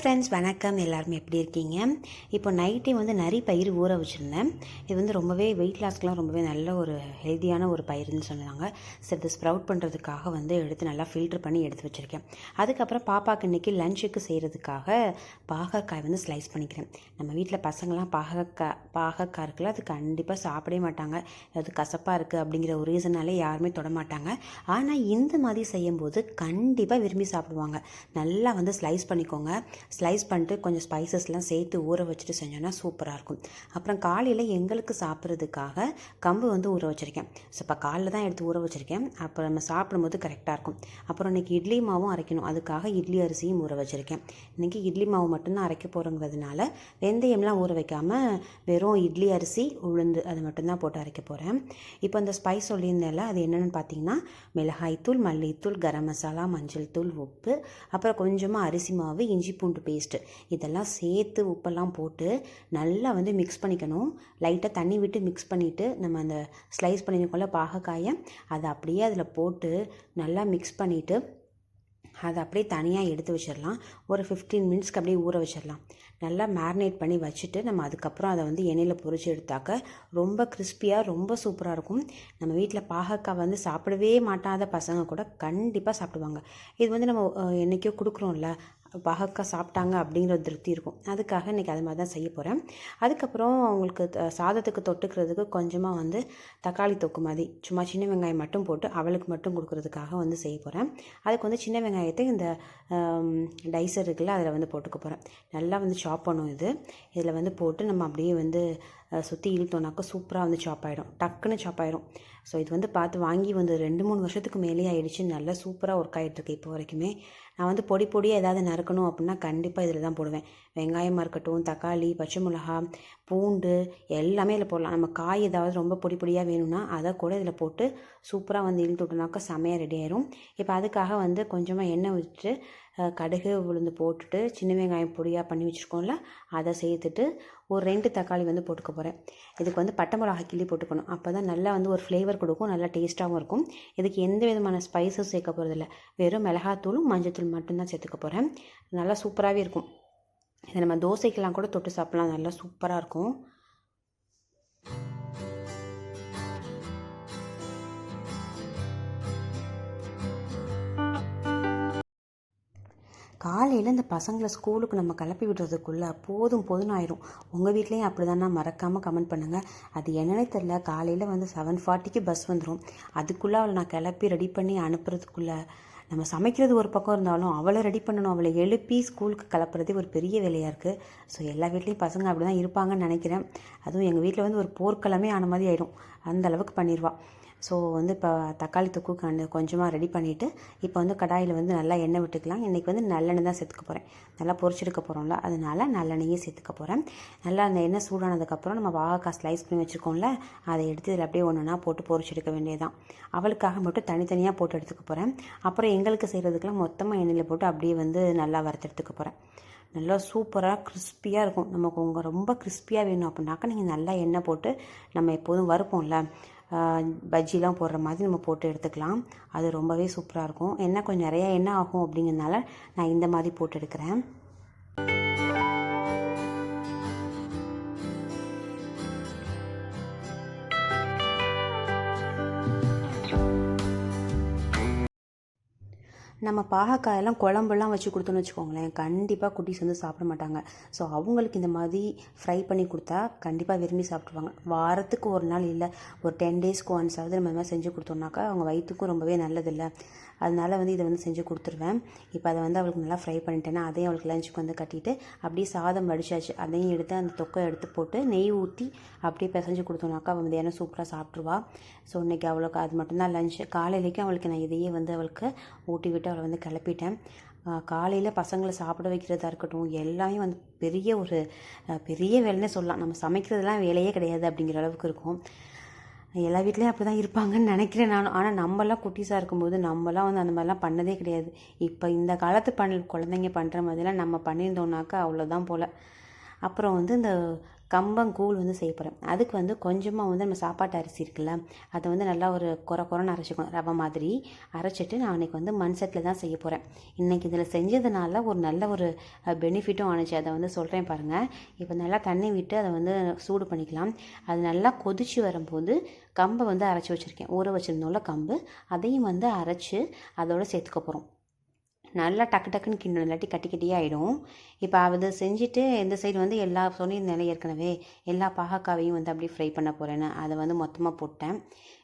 Friends வணக்கம். எல்லாருமே எப்படி இருக்கீங்க? இப்போ நைட்டே வந்து நிறைய பயிர் ஊற வச்சுருந்தேன். இது வந்து ரொம்பவே வெயிட் லாஸ்க்குலாம் ரொம்பவே நல்ல ஒரு ஹெல்த்தியான ஒரு பயிர்னு சொன்னாங்க. சரி இது ஸ்ப்ரவுட் பண்ணுறதுக்காக வந்து எடுத்து நல்லா ஃபில்டர் பண்ணி எடுத்து வச்சுருக்கேன். அதுக்கப்புறம் பாப்பாக்கு இன்றைக்கி லஞ்சுக்கு செய்கிறதுக்காக பாகற்காய் வந்து ஸ்லைஸ் பண்ணிக்கிறேன். நம்ம வீட்டில் பசங்களாம் பாகற்காய் பாகற்காய் இருக்குல்ல அது கண்டிப்பாக சாப்பிடவே மாட்டாங்க. அது கசப்பாக இருக்குது அப்படிங்கிற ஒரு ரீசனாலே யாருமே தொட மாட்டாங்க. ஆனால் இந்த மாதிரி செய்யும்போது கண்டிப்பாக விரும்பி சாப்பிடுவாங்க. நல்லா வந்து ஸ்லைஸ் பண்ணிக்கோங்க. ஸ்லைஸ் பண்ணிட்டு கொஞ்சம் ஸ்பைசஸ்லாம் சேர்த்து ஊற வச்சுட்டு செஞ்சோன்னா சூப்பராக இருக்கும். அப்புறம் காலையில் எங்களுக்கு சாப்பிட்றதுக்காக கம்பு வந்து ஊற வச்சுருக்கேன். ஸோ இப்போ காலைல தான் எடுத்து ஊற வச்சுருக்கேன். அப்புறம் நம்ம சாப்பிடும்போது கரெக்டாக இருக்கும். அப்புறம் இன்றைக்கி இட்லி மாவும் அரைக்கணும். அதுக்காக இட்லி அரிசியும் ஊற வச்சுருக்கேன். இன்றைக்கி இட்லி மாவு மட்டும்தான் அரைக்க போகிறோங்கிறதுனால வெந்தயம்லாம் ஊற வைக்காமல் வெறும் இட்லி அரிசி உளுந்து அது மட்டும்தான் போட்டு அரைக்க போகிறேன் இப்போ அந்த ஸ்பைஸ் சொல்லியிருந்தேன்ல அது என்னென்னு பார்த்தீங்கன்னா மிளகாய்த்தூள் மல்லித்தூள் கரம் மசாலா மஞ்சள் தூள் உப்பு அப்புறம் கொஞ்சமாக அரிசி மாவு இஞ்சி பூண்டு பேஸ்ட்டு இதெல்லாம் சேர்த்து உப்பெல்லாம் போட்டு நல்லா வந்து மிக்ஸ் பண்ணிக்கணும். லைட்டாக தண்ணி விட்டு மிக்ஸ் பண்ணிவிட்டு நம்ம அந்த ஸ்லைஸ் பண்ணியிருக்கோம்ல பாகக்காயை அதை அப்படியே அதில் போட்டு நல்லா மிக்ஸ் பண்ணிவிட்டு அதை அப்படியே தனியாக எடுத்து வச்சிடலாம். ஒரு ஃபிஃப்டீன் மினிட்ஸ்க்கு அப்படியே ஊற வச்சிடலாம். நல்லா மேரினேட் பண்ணி வச்சுட்டு நம்ம அதுக்கப்புறம் அதை வந்து எண்ணெயில் பொறிச்சு எடுத்தாக்க ரொம்ப கிறிஸ்பியாக ரொம்ப சூப்பராக இருக்கும். நம்ம வீட்டில் பாகக்காய் வந்து சாப்பிடவே மாட்டாத பசங்க கூட கண்டிப்பாக சாப்பிடுவாங்க. இது வந்து நம்ம என்றைக்கோ என்னைக்கோ கொடுக்குறோம்ல பாகக்காய் சாப்பிட்டாங்க அப்படிங்கிற ஒரு திருப்தி இருக்கும். அதுக்காக இன்றைக்கி அது மாதிரி தான் செய்ய போகிறேன் அதுக்கப்புறம் அவங்களுக்கு த- சாதத்துக்கு தொட்டுக்கிறதுக்கு கொஞ்சமாக வந்து தக்காளி தொக்கு மாதிரி சும்மா சின்ன வெங்காயம் மட்டும் போட்டு அவளுக்கு மட்டும் கொடுக்கறதுக்காக வந்து செய்ய போகிறேன் அதுக்கு வந்து சின்ன வெங்காயத்தை இந்த டைசர் இருக்குல்ல அதில் வந்து போட்டுக்க போகிறேன் நல்லா வந்து சாப் பண்ணும் இது. இதில் வந்து போட்டு நம்ம அப்படியே வந்து சுற்றி இழுத்தோம்னாக்கா சூப்பராக வந்து சாப் ஆகிடும் டக்குன்னு சாப் ஆகிடும் ஸோ இது வந்து பார்த்து வாங்கி வந்து ரெண்டு மூணு வருஷத்துக்கு மேலே ஆகிடுச்சு நல்லா சூப்பராக ஒர்க் ஆகிட்டுருக்கு இப்போ வரைக்குமே. நான் வந்து பொடி பொடியாக ஏதாவது நறுக்கணும் அப்படின்னா கண்டிப்பாக இதில் தான் போடுவேன். வெங்காயமாக இருக்கட்டும் தக்காளி பச்சை மிளகா பூண்டு எல்லாமே இதில் போடலாம். நம்ம காய் ஏதாவது ரொம்ப பொடி பொடியாக வேணும்னா அதை கூட இதில் போட்டு சூப்பராக வந்து இழுத்து விட்டோம்னாக்கா செமையாக ரெடி ஆயிரும். இப்போ அதுக்காக வந்து கொஞ்சமாக எண்ணெய் விட்டு கடுகு உளுந்து போட்டுட்டு சின்ன வெங்காயம் பொடியாக பண்ணி வச்சுருக்கோம்ல அதை சேர்த்துட்டு ஒரு ரெண்டு தக்காளி வந்து போட்டுக்க போகிறேன் இதுக்கு வந்து பட்டை மிளகா கிள்ளி போட்டுக்கணும். அப்போ தான் நல்லா வந்து ஒரு ஃப்ளேவர் கொடுக்கும் நல்லா டேஸ்ட்டாகவும் இருக்கும். இதுக்கு எந்த விதமான ஸ்பைஸும் சேர்க்க போகிறதில்ல வெறும் மிளகாத்தூளும் மஞ்சத்தூள் மட்டும்தான் சேர்த்துக்க போகிறேன் நல்லா சூப்பராகவே இருக்கும். இதை நம்ம தோசைக்கெல்லாம் கூட தொட்டு சாப்பிட்லாம். நல்லா சூப்பராக இருக்கும். காலையில் இந்த பசங்களை ஸ்கூலுக்கு நம்ம கிளப்பி விடுறதுக்குள்ளே போதும் போதும் ஆயிரும். உங்கள் வீட்லேயும் அப்படி தானே மறக்காமல் கமெண்ட் பண்ணுங்கள் அது என்னன்னே தெரில காலையில் வந்து செவன் ஃபார்ட்டிக்கு பஸ் வந்துடும் அதுக்குள்ளே அவளை நான் கிளப்பி ரெடி பண்ணி அனுப்புறதுக்குள்ளே நம்ம சமைக்கிறது ஒரு பக்கம் இருந்தாலும் அவளை ரெடி பண்ணணும். அவளை எழுப்பி ஸ்கூலுக்கு கிளப்புறதே ஒரு பெரிய வேலையாக இருக்குது ஸோ எல்லா வீட்லேயும் பசங்க அப்படி தான் இருப்பாங்கன்னு நினைக்கிறேன். அதுவும் எங்கள் வீட்டில் வந்து ஒரு போர்க்களமே ஆன மாதிரி ஆயிடும். அந்த அளவுக்கு பண்ணிடுவாள் ஸோ வந்து இப்போ தக்காளி தொக்கு கண்டு கொஞ்சமாக ரெடி பண்ணிவிட்டு இப்போ வந்து கடாயில் வந்து நல்லா எண்ணெய் விட்டுக்கலாம். இன்றைக்கி வந்து நல்லெண்ணெய் தான் சேர்த்துக்க போகிறேன் நல்லா பொரிச்செடுக்க போகிறோம்ல அதனால நல்லெண்ணெயே சேர்த்துக்க போகிறேன் நல்லா அந்த எண்ணெய் சூடானதுக்கப்புறம் நம்ம வாழைக்காய் ஸ்லைஸ் பண்ணி வச்சுருக்கோம்ல அதை எடுத்து இதில் அப்படியே ஒன்றா போட்டு பொரிச்செடுக்க வேண்டியதான் அவளுக்காக மட்டும் தனித்தனியாக போட்டு எடுத்துக்க போகிறேன் அப்புறம் எங்களுக்கு செய்கிறதுக்கெல்லாம் மொத்தமாக எண்ணெயில் போட்டு அப்படியே வந்து நல்லா வறுத்தெடுத்துக்க போகிறேன் நல்லா சூப்பராக கிறிஸ்பியாக இருக்கும். நமக்கு உங்கள் ரொம்ப கிறிஸ்பியாக வேணும் அப்படின்னாக்கா நீங்கள் நல்லா எண்ணெய் போட்டு நம்ம எப்போதும் வறுப்போம்ல பஜ்ஜிலாம் போடுற மாதிரி நம்ம போட்டு எடுத்துக்கலாம். அது ரொம்பவே சூப்பராக இருக்கும். எண்ணெய் கொஞ்சம் நிறையா எண்ணெய் ஆகும் அப்படிங்கிறதுனால நான் இந்த மாதிரி போட்டு எடுக்கிறேன். நம்ம பாகக்காயெல்லாம் குழம்புலாம் வச்சு கொடுத்தோன்னு வச்சுக்கோங்களேன் கண்டிப்பாக குட்டிஸ் வந்து சாப்பிட மாட்டாங்க. ஸோ அவங்களுக்கு இந்த மாதிரி ஃப்ரை பண்ணி கொடுத்தா கண்டிப்பாக விரும்பி சாப்பிட்ருவாங்க வாரத்துக்கு ஒரு நாள் இல்லை ஒரு டென் டேஸ்க்கு ஒன்ஸ் ஆகுது நம்ம இது மாதிரி செஞ்சு கொடுத்தோம்னாக்கா அவங்க வயிற்றுக்கும் ரொம்பவே நல்லதில்லை. அதனால வந்து இதை வந்து செஞ்சு கொடுத்துருவேன். இப்போ அதை வந்து அவளுக்கு நல்லா ஃப்ரை பண்ணிட்டேன்னா அதையும் அவளுக்கு லஞ்சுக்கு வந்து கட்டிட்டு அப்படியே சாதம் வடிச்சாச்சு. அதையும் எடுத்து அந்த தொக்கை எடுத்து போட்டு நெய் ஊற்றி அப்படியே பிசைஞ்சு கொடுத்தோம்னாக்கா அவள் மதியானம் சூப்பராக சாப்பிட்ருவா ஸோ இன்றைக்கி அவளுக்கு அது மட்டும்தான் லஞ்சு காலையிலேக்கும் அவளுக்கு நான் இதையே வந்து அவளுக்கு ஊட்டி விட்டு அவளை வந்து கிளப்பிட்டேன். காலையில் பசங்களை சாப்பிட வைக்கிறதா இருக்கட்டும் எல்லாமே வந்து பெரிய ஒரு பெரிய வேலைன்னே சொல்லலாம். நம்ம சமைக்கிறதுலாம் வேலையே கிடையாது அப்படிங்கிற அளவுக்கு இருக்கும். எல்லா வீட்லேயும் அப்படி தான் இருப்பாங்கன்னு நினைக்கிறேன் நானும் ஆனால் நம்மலாம் குட்டீஸாக இருக்கும்போது நம்மலாம் வந்து அந்த மாதிரிலாம் பண்ணதே கிடையாது. இப்போ இந்த காலத்து பண்ண குழந்தைங்க பண்ணுற மாதிரிலாம் நம்ம பண்ணியிருந்தோம்னாக்கா அவ்வளோதான் போல். அப்புறம் வந்து இந்த கம்பங்கூழ் வந்து செய்ய போகிறேன் அதுக்கு வந்து கொஞ்சமாக வந்து நம்ம சாப்பாட்டு அரிசி இருக்குல்ல அதை வந்து நல்லா ஒரு குறை குறைன்னு அரைச்சிக்கணும் ரவை மாதிரி. அரைச்சிட்டு நான் அன்றைக்கி வந்து மண் செட்டில் தான் செய்ய போகிறேன் இன்றைக்கி இதில் செஞ்சதுனால ஒரு நல்ல ஒரு பெனிஃபிட்டும் ஆணுச்சு. அதை வந்து சொல்கிறேன் பாருங்கள் இப்போ நல்லா தண்ணி விட்டு அதை வந்து சூடு பண்ணிக்கலாம். அது நல்லா கொதிச்சு வரும்போது கம்பை வந்து அரைச்சி வச்சுருக்கேன். ஊற வச்சுருந்தோம்ல கம்பு அதையும் வந்து அரைச்சி அதோட சேர்த்துக்க போகிறோம் நல்லா டக்கு டக்குன்னு கிண்டணும். இல்லாட்டி கட்டி கட்டியே ஆகிடும் இப்போ அது செஞ்சுட்டு இந்த சைடு வந்து எல்லா சொன்னிருந்தேன் ஏற்கனவே எல்லா பாகக்காவையும் வந்து அப்படியே ஃப்ரை பண்ண போகிறேன்னு அதை வந்து மொத்தமாக போட்டேன்.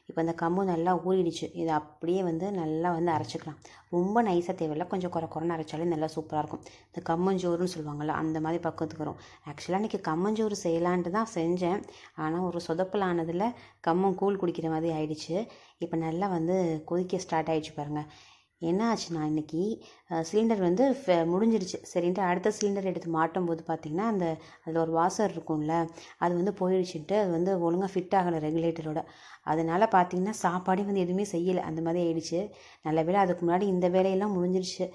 இப்போ அந்த கம்பு நல்லா ஊறிடுச்சு. இதை அப்படியே வந்து நல்லா வந்து அரைச்சிக்கலாம். ரொம்ப நைஸாக தேவையில்ல. கொஞ்சம் குறை குறைன்னு அரைச்சாலே நல்லா சூப்பராக இருக்கும். இந்த கம்மஞ்சோறுன்னு சொல்லுவாங்கள்ல அந்த மாதிரி பக்கத்துக்கு வரும். ஆக்சுவலாக இன்றைக்கி கம்மஞ்சோறு செய்யலான்ட்டு தான் செஞ்சேன். ஆனால் ஒரு சொதப்பலானதில் கம்மம் கூழ் குடிக்கிற மாதிரி ஆயிடுச்சு. இப்போ நல்லா வந்து கொதிக்க ஸ்டார்ட் ஆகிடுச்சு பாருங்கள் என்ன ஆச்சுன்னா இன்றைக்கி சிலிண்டர் வந்து ஃப- முடிஞ்சிருச்சு. சரின்ட்டு அடுத்த சிலிண்டர் எடுத்து மாட்டும் போது பார்த்திங்கன்னா அந்த அதில் ஒரு வாசர் இருக்கும்ல அது வந்து போயிடுச்சுன்ட்டு அது வந்து ஒழுங்காக ஃபிட் ஆகலை ரெகுலேட்டரோட அதனால் பார்த்திங்கன்னா சாப்பாடே வந்து எதுவுமே செய்யலை. அந்த மாதிரி ஆயிடுச்சு. நல்ல வேலை அதுக்கு முன்னாடி இந்த வேலையெல்லாம் முடிஞ்சிருச்சு.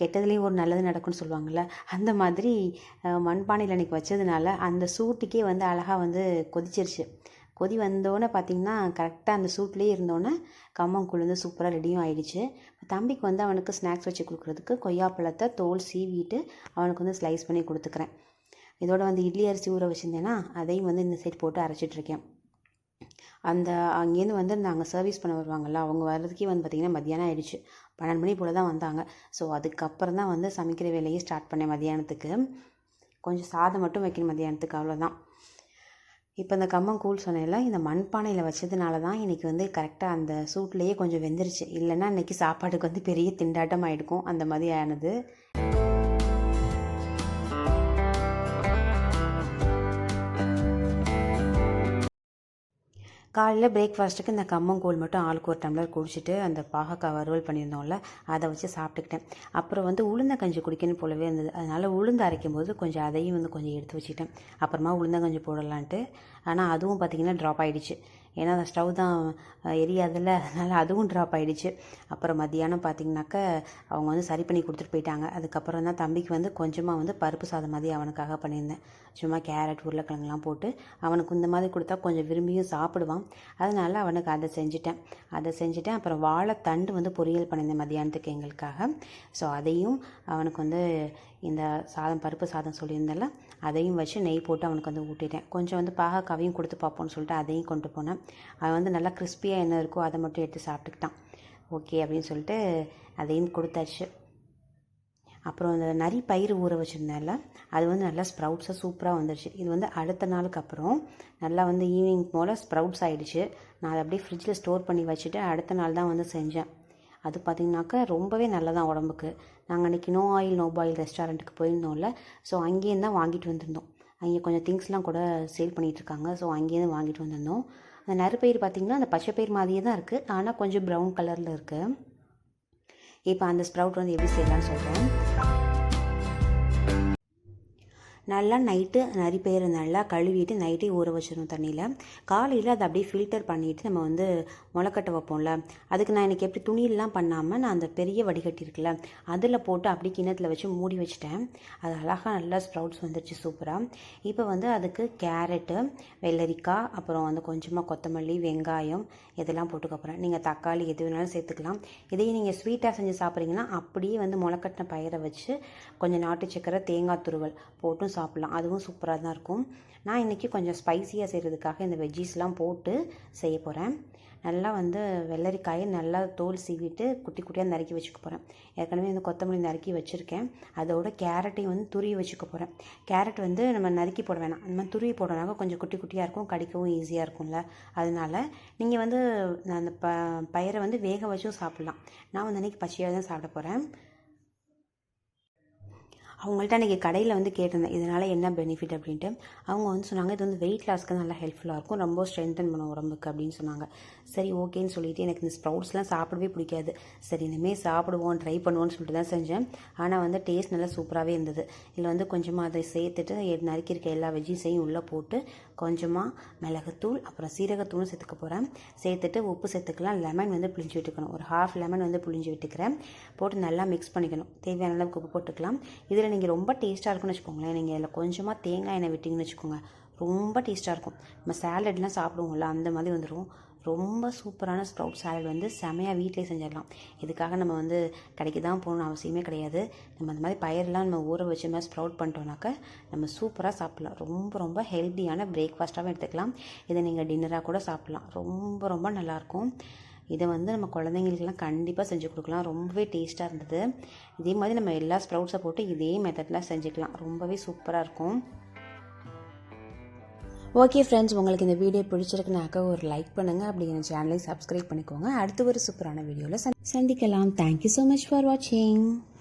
கெட்டதுலேயும் ஒரு நல்லது நடக்கும்னு சொல்லுவாங்கள்ல அந்த மாதிரி மண்பானையில் அன்றைக்கி வச்சதுனால அந்த சூட்டுக்கே வந்து அழகாக வந்து கொதிச்சிருச்சு. கொதி வந்தோடனே பார்த்திங்கன்னா கரெக்டாக அந்த சூட்லேயே இருந்தோன்னே கம்மங்கூழ் வந்து சூப்பராக ரெடியும் ஆயிடுச்சு. தம்பிக்கு வந்து அவனுக்கு ஸ்நாக்ஸ் வச்சு கொடுக்குறதுக்கு கொய்யாப்பழத்தை தோல் சீவிட்டு அவனுக்கு வந்து ஸ்லைஸ் பண்ணி கொடுத்துக்கிறேன். இதோட வந்து இட்லி அரிசி ஊற வச்சுருந்தேன்னா அதையும் வந்து இந்த சைடு போட்டு அரைச்சிட்ருக்கேன் அந்த அங்கேருந்து வந்து நாங்கள் சர்வீஸ் பண்ண வருவாங்கள்ல அவங்க வர்றதுக்கே வந்து பார்த்திங்கன்னா மத்தியானம் ஆயிடுச்சு. பன்னெண்டு மணி போல் தான் வந்தாங்க. ஸோ அதுக்கப்புறம் தான் வந்து சமைக்கிற வேலையை ஸ்டார்ட் பண்ணேன் மதியானத்துக்கு கொஞ்சம் சாதம் மட்டும் வைக்கணும் மதியானத்துக்கு அவ்வளோதான் இப்போ இந்த கம்மங்கூழ் சொன்னேன்ல இந்த மண்பானையில் வச்சதுனால தான் இன்றைக்கி வந்து கரெக்டாக அந்த சூட்லேயே கொஞ்சம் வெந்துருச்சு. இல்லைன்னா இன்றைக்கி சாப்பாடுக்கு வந்து பெரிய திண்டாட்டம் ஆகிடுக்கும் அந்த மாதிரி ஆனது. காலையில் பிரேக்ஃபாஸ்ட்டுக்கு இந்த கம்மங்கூழ் மட்டும் ஆளுக்கு ஒரு டம்ளர் குடிச்சிட்டு அந்த பாகக்காவை வறுவல் பண்ணியிருந்தோம்ல அதை வச்சு சாப்பிட்டுக்கிட்டேன். அப்புறம் வந்து உளுந்த கஞ்சி குடிக்கணும் போலவே இருந்தது. அதனால் உளுந்து அரைக்கும் போது கொஞ்சம் அதையும் வந்து கொஞ்சம் எடுத்து வச்சுக்கிட்டேன். அப்புறமா உளுந்தங்கஞ்சி போடலான்ட்டு. ஆனால் அதுவும் பார்த்திங்கன்னா ட்ராப் ஆகிடுச்சு ஏன்னா அந்த ஸ்டவ் தான் எரியாதுல்ல. அதனால் அதுவும் ட்ராப் ஆகிடுச்சு அப்புறம் மத்தியானம் பார்த்திங்கனாக்க அவங்க வந்து சரி பண்ணி கொடுத்துட்டு போயிட்டாங்க. அதுக்கப்புறம் தான் தம்பிக்கு வந்து கொஞ்சமாக வந்து பருப்பு சாதம் மாதிரி அவனுக்காக பண்ணியிருந்தேன். சும்மா கேரட் உருளைக்கிழங்குலாம் போட்டு அவனுக்கு இந்த மாதிரி கொடுத்தா கொஞ்சம் விரும்பியும் சாப்பிடுவான். அதனால் அவனுக்கு அதை செஞ்சுட்டேன். அதை செஞ்சுட்டேன். அப்புறம் வாழைத்தண்டு வந்து பொரியல் பண்ணியிருந்தேன் மதியானத்துக்கு எங்களுக்காக. ஸோ அதையும் அவனுக்கு வந்து இந்த சாதம் பருப்பு சாதம் சொல்லியிருந்தேன்ல அதையும் வச்சு நெய் போட்டு அவனுக்கு வந்து ஊட்டிட்டேன். கொஞ்சம் வந்து பாகக்காவையும் கொடுத்து பார்ப்போம்னு சொல்லிட்டு அதையும் கொண்டு போனேன். அவன் வந்து நல்லா கிறிஸ்பியாக என்ன இருக்கோ அதை மட்டும் எடுத்து சாப்பிட்டுக்கிட்டான். ஓகே அப்படின்னு சொல்லிட்டு அதையும் கொடுத்தாச்சு. அப்புறம் இந்த நரி பயிர் ஊற வச்சுருந்தேன்ல அது வந்து நல்லா ஸ்ப்ரவுட்ஸாக சூப்பராக வந்துடுச்சு இது வந்து அடுத்த நாளுக்கு அப்புறம் நல்லா வந்து ஈவினிங் போல் ஸ்ப்ரவுட்ஸ் ஆகிடுச்சு நான் அதை அப்படியே ஃப்ரிட்ஜில் ஸ்டோர் பண்ணி வச்சுட்டு அடுத்த நாள் தான் வந்து செஞ்சேன். அது பார்த்திங்கனாக்கா ரொம்பவே நல்லதான் உடம்புக்கு. நாங்கள் அன்றைக்கி நோ ஆயில் நோ பாயில் ரெஸ்டாரண்ட்டுக்கு போயிருந்தோம்ல ஸோ அங்கேயும் தான் வாங்கிட்டு வந்திருந்தோம். அங்கே கொஞ்சம் திங்ஸ்லாம் கூட சேல் பண்ணிகிட்ருக்காங்க ஸோ அங்கேருந்து வாங்கிட்டு வந்திருந்தோம். அந்த நறுப்பயிர் பார்த்திங்கன்னா அந்த பச்சை பயிர் மாதிரியே தான் இருக்குது ஆனால் கொஞ்சம் ப்ரௌன் கலரில் இருக்குது இப்போ அந்த ஸ்ப்ரவுட் வந்து எப்படி செய்யலாம்னு சொல்கிறேன் நல்லா நைட்டு நரிப்பயிறு நல்லா கழுவிட்டு நைட்டே ஊற வச்சிடணும் தண்ணியில். காலையில் அதை அப்படியே ஃபில்டர் பண்ணிவிட்டு நம்ம வந்து முளைக்கட்ட வைப்போம்ல. அதுக்கு நான் எனக்கு எப்படி துணியெல்லாம் பண்ணாமல் நான் அந்த பெரிய வடிகட்டி இருக்குல்ல அதில் போட்டு அப்படியே கிணத்துல வச்சு மூடி வச்சுட்டேன். அது அழகாக நல்லா ஸ்ப்ரவுட்ஸ் வந்துருச்சு சூப்பராக இப்போ வந்து அதுக்கு கேரட்டு வெள்ளரிக்காய் அப்புறம் வந்து கொஞ்சமாக கொத்தமல்லி வெங்காயம் இதெல்லாம் போட்டுக்க போகிறேன் நீங்கள் தக்காளி எது வேணாலும் சேர்த்துக்கலாம். இதையும் நீங்கள் ஸ்வீட்டாக செஞ்சு சாப்பிட்றீங்கன்னா அப்படியே வந்து முளைக்கட்டின பயிரை வச்சு கொஞ்சம் நாட்டு சக்கரை தேங்காய் துருவல் போட்டும் சாப்பிட்லாம். அதுவும் சூப்பராக தான் இருக்கும். நான் இன்றைக்கி கொஞ்சம் ஸ்பைசியாக செய்கிறதுக்காக இந்த வெஜ்ஜீஸ்லாம் போட்டு செய்ய போகிறேன் நல்லா வந்து வெள்ளரிக்காயை நல்லா தோல் சீவிட்டு குட்டி குட்டியாக நறுக்கி வச்சுக்க போகிறேன் ஏற்கனவே வந்து கொத்தமல்லி நறுக்கி வச்சுருக்கேன். அதோட கேரட்டையும் வந்து துருவி வச்சுக்க போகிறேன் கேரட் வந்து நம்ம நறுக்கி போட வேணாம். அந்த மாதிரி துருவி போடுறனால கொஞ்சம் குட்டி குட்டியாக இருக்கும் கடிக்கவும் ஈஸியாக இருக்கும்ல. அதனால நீங்கள் வந்து அந்த ப பயிரை வந்து வேக வச்சும் சாப்பிட்லாம். நான் வந்து அன்றைக்கி பச்சையாக தான் சாப்பிட போகிறேன் அவங்கள்ட்ட அன்றைக்கி கடையில் வந்து கேட்டிருந்தேன் இதனால் என்ன பெனிஃபிட் அப்படின்ட்டு. அவங்க வந்து சொன்னாங்க இது வந்து வெயிட் லாஸ்க்கு நல்லா ஹெல்ப்ஃபுல்லாக இருக்கும். ரொம்ப ஸ்ட்ரென்தன் பண்ணும் உடம்புக்கு அப்படின்னு சொன்னாங்க. சரி ஓகேன்னு சொல்லிவிட்டு எனக்கு இந்த ஸ்ப்ரவுட்ஸ்லாம் சாப்பிடவே பிடிக்காது. சரி இனிமேல் சாப்பிடுவோம் ட்ரை பண்ணுவோம்னு சொல்லிட்டு தான் செஞ்சேன். ஆனால் வந்து டேஸ்ட் நல்லா சூப்பராகவே இருந்தது. இதில் வந்து கொஞ்சமாக அதை சேர்த்துட்டு நறுக்கியிருக்க எல்லா வெஜ்ஜீஸையும் உள்ளே போட்டு கொஞ்சமாக மிளகுத்தூள் அப்புறம் சீரகத்தூளும் சேர்த்துக்க போகிறேன் சேர்த்துட்டு உப்பு சேர்த்துக்கலாம். லெமன் வந்து புளிஞ்சு விட்டுக்கணும். ஒரு ஹாஃப் லெமன் வந்து புளிஞ்சு விட்டுக்கிறேன். போட்டு நல்லா மிக்ஸ் பண்ணிக்கணும். தேவையான அளவுக்கு உப்பு போட்டுக்கலாம். இதில் நீங்கள் ரொம்ப டேஸ்ட்டாக இருக்கும்னு வச்சுக்கோங்களேன். நீங்கள் இதில் கொஞ்சமாக தேங்காய் எண்ணெய் விட்டிங்கன்னு வச்சுக்கோங்க. ரொம்ப டேஸ்ட்டாக இருக்கும். நம்ம சேலட்லாம் சாப்பிடுவோம்ல அந்த மாதிரி வந்துடும் ரொம்ப சூப்பரான ஸ்ப்ரவுட் சாலட் வந்து செமையாக வீட்டிலே செஞ்சிடலாம். இதுக்காக நம்ம வந்து கடைக்கு தான் போகணும்னு அவசியமே கிடையாது. நம்ம அந்த மாதிரி பயிரெலாம் நம்ம ஊற வச்சு மாதிரி ஸ்ப்ரவுட் பண்ணிட்டோம்னாக்க நம்ம சூப்பராக சாப்பிட்லாம். ரொம்ப ரொம்ப ஹெல்த்தியான பிரேக்ஃபாஸ்ட்டாகவும் எடுத்துக்கலாம். இதை நீங்கள் டின்னராக கூட சாப்பிட்லாம். ரொம்ப ரொம்ப நல்லாயிருக்கும் இதை வந்து நம்ம குழந்தைங்களுக்குலாம் கண்டிப்பாக செஞ்சு கொடுக்கலாம். ரொம்பவே டேஸ்ட்டாக இருந்தது. இதே மாதிரி நம்ம எல்லா ஸ்ப்ரவுட்ஸை போட்டு இதே மெத்தடில் செஞ்சுக்கலாம். ரொம்பவே சூப்பராக இருக்கும். ஓகே ஃப்ரெண்ட்ஸ் உங்களுக்கு இந்த வீடியோ பிடிச்சிருக்குனாக்க ஒரு லைக் பண்ணுங்கள் அப்படின்ற சேனலை சப்ஸ்கிரைப் பண்ணிக்கோங்க. அடுத்து ஒரு சூப்பரான வீடியோவில் சந்திக்கலாம். தேங்க்யூ ஸோ மச் ஃபார் வாட்சிங்